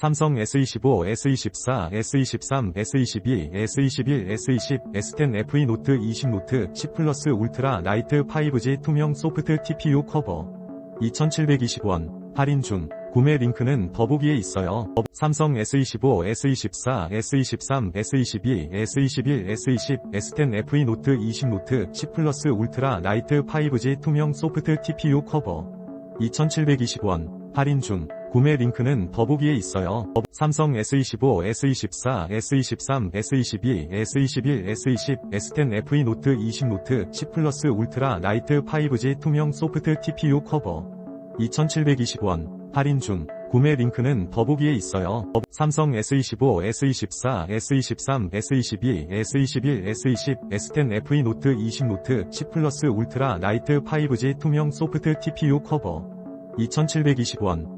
삼성 S25, S24, S23, S22, S21, S20, S10 FE 노트 20 노트 10 플러스 울트라 나이트 5G 투명 소프트 TPU 커버. 2720원 할인 중. 구매 링크는 더보기에 있어요. 삼성 S25, S24, S23, S22, S21, S20, S10 FE 노트 20 노트 10 플러스 울트라 나이트 5G 투명 소프트 TPU 커버. 2720원 할인 중 구매 링크는 더보기에 있어요. 삼성 S25, S24, S23, S22, S21, S20, S10 FE 노트 20 노트 10 플러스 울트라 나이트 5G 투명 소프트 TPU 커버 2720원 할인 중 구매 링크는 더보기에 있어요. 삼성 S25, S24, S23, S22, S21, S20, S10 FE 노트 20 노트 10 플러스 울트라 나이트 5G 투명 소프트 TPU 커버 2720원